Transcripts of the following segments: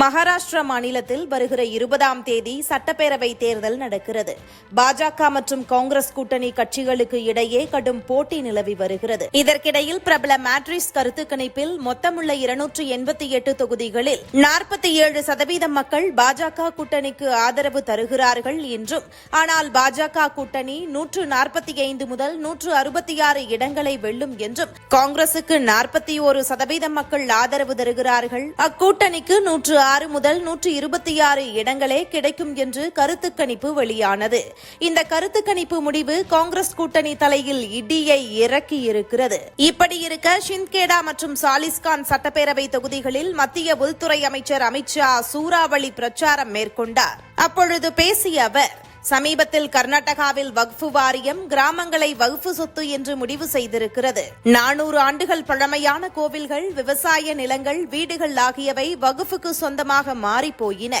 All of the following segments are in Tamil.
மகாராஷ்டிரா மாநிலத்தில் வருகிற இருபதாம் தேதி சட்டப்பேரவை தேர்தல் நடக்கிறது. பாஜக மற்றும் காங்கிரஸ் கூட்டணி கட்சிகளுக்கு இடையே கடும் போட்டி நிலவி வருகிறது. இதற்கிடையில் பிரபல மேட்ரிஸ் கருத்து கணிப்பில் மொத்தமுள்ள இருநூற்று எண்பத்தி எட்டு தொகுதிகளில் நாற்பத்தி ஏழு சதவீதம் மக்கள் பாஜக கூட்டணிக்கு ஆதரவு தருகிறார்கள் என்றும் ஆனால் பாஜக கூட்டணி நூற்று நாற்பத்தி ஐந்து முதல் நூற்று அறுபத்தி ஆறு இடங்களை வெல்லும் என்றும் காங்கிரசுக்கு நாற்பத்தி ஒரு சதவீதம் மக்கள் ஆதரவு தருகிறார்கள். அக்கூட்டணிக்கு நூற்று ஆறு முதல் நூற்று இருபத்தி ஆறு இடங்களே கிடைக்கும் என்று கருத்து கணிப்பு வெளியானது. இந்த கருத்து கணிப்பு முடிவு காங்கிரஸ் கூட்டணி தலையில் இடியை இறக்கி இருக்கிறது இப்படி இருக்க ஷின்கேடா மற்றும் சாலிஸ்கான் சட்டப்பேரவை தொகுதிகளில் மத்திய உள்துறை அமைச்சர் அமித்ஷா சூறாவளி பிரச்சாரம் மேற்கொண்டார். அப்பொழுது பேசிய அவர் சமீபத்தில் கர்நாடகாவில் வக்ஃபு வாரியம் கிராமங்களை வகுப்பு சொத்து என்று முடிவு செய்திருக்கிறது. நானூறு ஆண்டுகள் பழமையான கோவில்கள் விவசாய நிலங்கள் வீடுகள் ஆகியவை வகுப்புக்கு சொந்தமாக மாறிப் போயின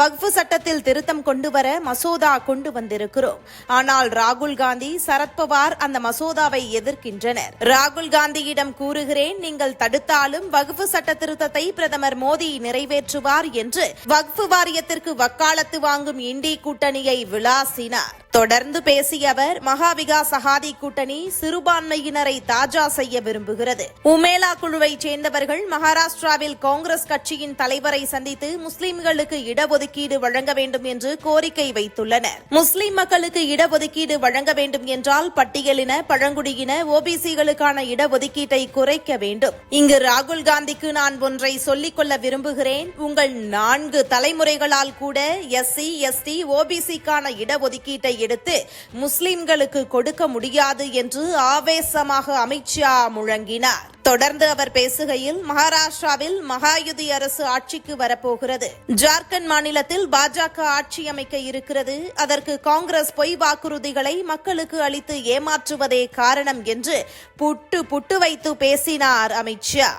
வக்ஃபு சட்டத்தில் திருத்தம் கொண்டுவர மசோதா கொண்டு வந்திருக்கிறோம். ஆனால் ராகுல் காந்தி சரத்பவார் அந்த மசோதாவை எதிர்க்கின்றனர். ராகுல் காந்தியிடம் கூறுகிறேன் நீங்கள் தடுத்தாலும் வகுப்பு சட்ட திருத்தத்தை பிரதமர் மோடி நிறைவேற்றுவார் என்று வக்ஃபு வாரியத்திற்கு வக்காலத்து வாங்கும் இண்டி கூட்டணியை Lacinar. தொடர்ந்து பேசிய அவர் மகாவிகா சகாதி கூட்டணி சிறுபான்மையினரை தாஜா செய்ய விரும்புகிறது. உமேலா குழுவைச் சேர்ந்தவர்கள் மகாராஷ்டிராவில் காங்கிரஸ் கட்சியின் தலைவரை சந்தித்து முஸ்லிம்களுக்கு இடஒதுக்கீடு வழங்க வேண்டும் என்று கோரிக்கை வைத்துள்ளனர். முஸ்லிம் மக்களுக்கு இடஒதுக்கீடு வழங்க வேண்டும் என்றால் பட்டியலின பழங்குடியின ஓபிசிகளுக்கான இடஒதுக்கீட்டை குறைக்க வேண்டும். இங்கு ராகுல் காந்திக்கு நான் ஒன்றை சொல்லிக் கொள்ள விரும்புகிறேன். உங்கள் நான்கு தலைமுறைகளால் கூட எஸ்சி எஸ்டி ஓபிசிக்கான இடஒதுக்கீட்டை எடுத்து முஸ்லிம்களுக்கு கொடுக்க முடியாது என்று ஆவேசமாக அமித்ஷா முழங்கினார். தொடர்ந்து அவர் பேசுகையில் மகாராஷ்டிராவில் மகாயுதி அரசு ஆட்சிக்கு வரப்போகிறது. ஜார்க்கண்ட் மாநிலத்தில் பாஜக ஆட்சி அமைக்க இருக்கிறது. அதற்கு காங்கிரஸ் பொய் வாக்குறுதிகளை மக்களுக்கு அளித்து ஏமாற்றுவதே காரணம் என்று புட்டு புட்டு வைத்து பேசினார் அமித்ஷா.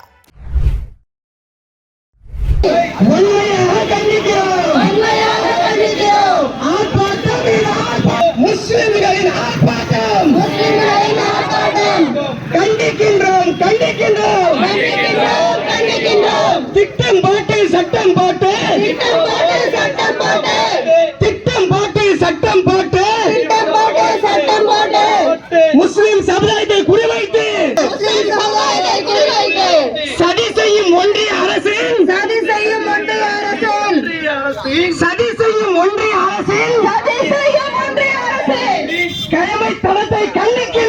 வன்மையாக கண்டிக்கிறோம் போட்டு சட்டம் போட்டு. திட்டம் போட்டு சட்டம் போட்டு. முஸ்லிம் சமுதாயத்தை குறிவைத்து. சதி செய்யும் ஒன்றிய அரசின் சதி செய்யும் ஒன்றிய அரசில் சதி செய்யும் ஒன்றிய அரசில் கயமை தளத்தை கண்டிக்கின்றோம்